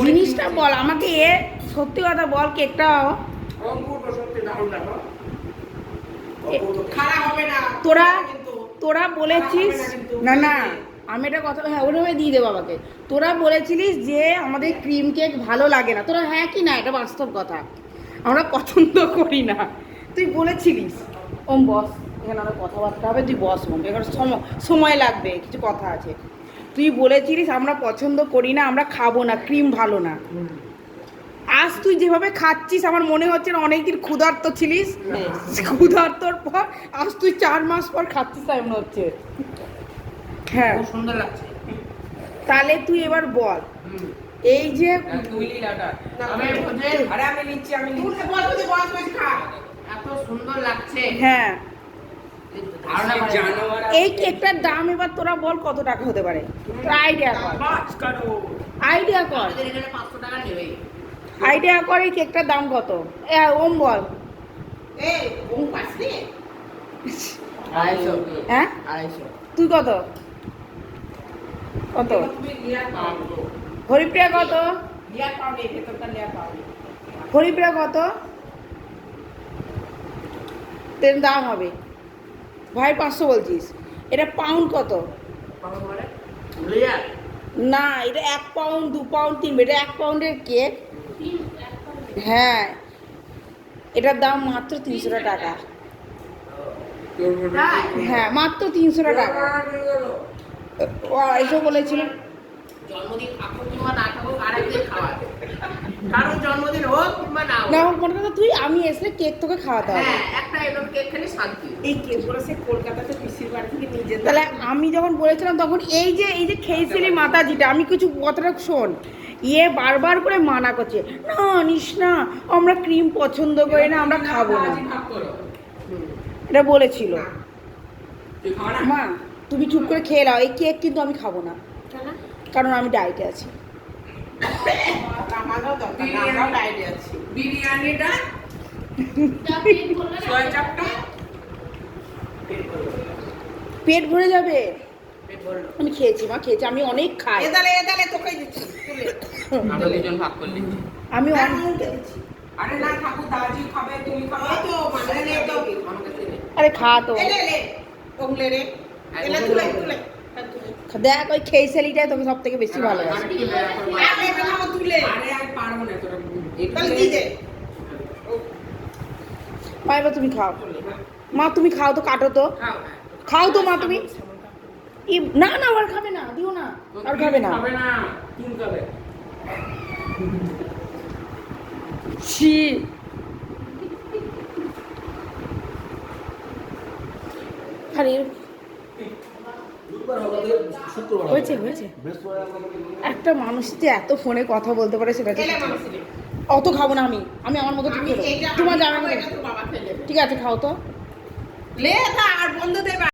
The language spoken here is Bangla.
জিনিসটা বল আমাকে এ সত্যি কথা বল কেকটা অঙ্কুর সত্যি দারুণ দেখো এ- খারাপ হবে তোরা তোরা বলেছিস না না আমি এটা কথা হ্যাঁ ওরভাবে দিয়ে দে বাবাকে তোরা বলেছিলিস যে আমাদের ক্রিম কেক ভালো লাগে না। তোরা হ্যাঁ কি না এটা বাস্তব কথা। আমরা পছন্দ করি না। তুই বলেছিলিস। ওম বস এখানে অনেক কথাবার্তা হবে তুই বস ওম এখানে সময় সময় লাগবে কিছু কথা আছে। তুই বলেছিলিস আমরা পছন্দ করি না আমরা খাব না ক্রিম ভালো না। আজ তুই যেভাবে খাচ্ছিস আমার মনে হচ্ছে না অনেকদিন ক্ষুধার্ত ছিলিস। ক্ষুধার্তর পর আজ তুই চার মাস পর খাচ্ছিস তাই মনে হচ্ছে। হ্যাঁ। সুন্দর লাগছে। তাহলে তুই এবার বল এই যে তুইলি আমি নিচ্ছি আমি তুই নিচ্ছি। বল তুই বস বস খা। এত সুন্দর লাগছে। হ্যাঁ। এই কেকটার দাম এবার তোরা বল কত টাকা হতে পারে? আইডিয়া কর। আইডিয়া কর। আইডিয়া কর। এই কেকটার দাম কত। ওম বল। হ্যাঁ? তুই কত? কত? তুমি হরিপ্রিয়া কত? হরিপ্রিয়া কত? তের দাম হবে। ভাই পাঁচশো বলছিস। এটা পাউন্ড কত? না এটা এক পাউন্ড দু পাউন্ড তিন এটা এক পাউন্ডের কেক হ্যাঁ এটার দাম মাত্র তিনশো টাকা। হ্যাঁ মাত্র তিনশো টাকা। ও এসে বলেছিল। জন্মদিন না মনে কথা তুই আমি এসে কেক তোকে খাওয়াতে হবে। হ্যাঁ এরকম কেক খেলে শান্তি এই কেকগুলো সে কলকাতাতে পিসির বাড়ি থেকে নিয়ে যেতে তাহলে আমি যখন বলেছিলাম তখন এই যে এই যে খেয়েছিলি মাতাজিটা আমি কিছু কথাটা শোন। ইয়ে বারবার করে মানা করছে না নিস না আমরা ক্রিম পছন্দ করি না আমরা খাব না। এটা বলেছিল। মা তুমি চুপ করে খেয়ে নাও এই কেক কিন্তু আমি খাব না। কারণ আমি ডায়েটে আছি। আমারও দরকার না, ডায়েটে আছি। বিরিয়ানিটা পেট ভরে যাবে? আমি খেয়েছি মা খেয়েছি। আমি অনেক খাই। আমি। আরে না ঠাকুর দাজি খাবে তুমি খাবে। এই তো, মানে নেই তো। আমাকে দিলে। আরে খা তো। দেখ ওই খেয়েছেলিটাই তোকে সব থেকে বেশি ভালো লাগে আরে এবার আমার তুলে আরে আমি পারব না তোরা তাহলে দিয়ে দে মা এবার তুমি খাও। মা তুমি খাও তো কাটো তো। খাও খাও তো মা তুমি। ই না না আর খাবে না দিও না আর খাবে না। খাবে না ছি। আরে। হয়েছে হয়েছে। একটা মানুষ যে এত ফোনে কথা বলতে পারে সেটা অত খাব না আমি আমি আমার মতো ঠিক তোমার নেবে। ঠিক আছে খাও তো লে আর বন্ধ দেবে